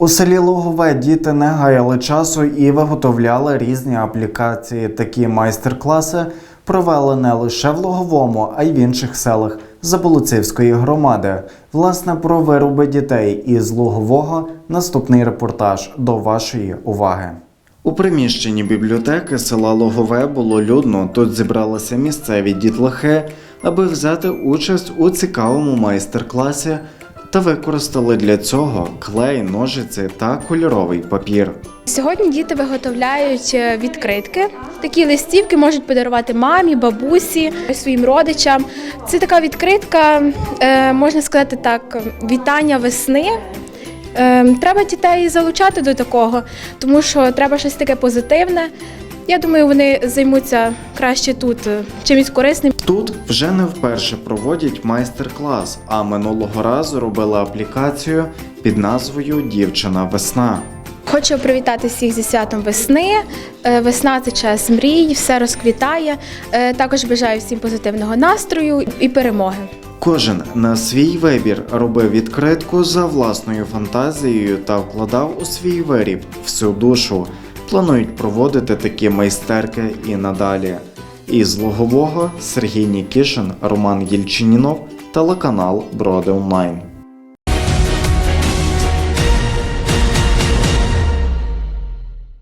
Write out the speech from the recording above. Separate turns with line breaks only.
У селі Логове діти не гаяли часу і виготовляли різні аплікації. Такі майстер-класи провели не лише в Логовому, а й в інших селах Заболоцівської громади. Власне, про вироби дітей із Логового наступний репортаж до вашої уваги. У приміщенні бібліотеки села Логове було людно. Тут зібралися місцеві дітлахи, аби взяти участь у цікавому майстер-класі та використали для цього клей, ножиці та кольоровий папір.
Сьогодні діти виготовляють е, відкритки. Такі листівки можуть подарувати мамі, бабусі, своїм родичам. Це така відкритка, е, можна сказати так, вітання весни. Е, Треба дітей залучати до такого, тому що треба щось таке позитивне. Я думаю, вони займуться краще тут е, чимось корисним.
Тут вже не вперше проводять майстер-клас, а минулого разу робили аплікацію під назвою Дівчина весна.
Хочу привітати всіх зі святом весни. Е, Весна це час мрій, все розквітає. Е, Також бажаю всім позитивного настрою і перемоги.
Кожен на свій вибір робив відкритку за власною фантазією та вкладав у свій виріб всю душу. Планують проводити такі майстерки і надалі. Із Логового Сергій Нікішин, Роман Єльчинінов, телеканал Броди Онлайн.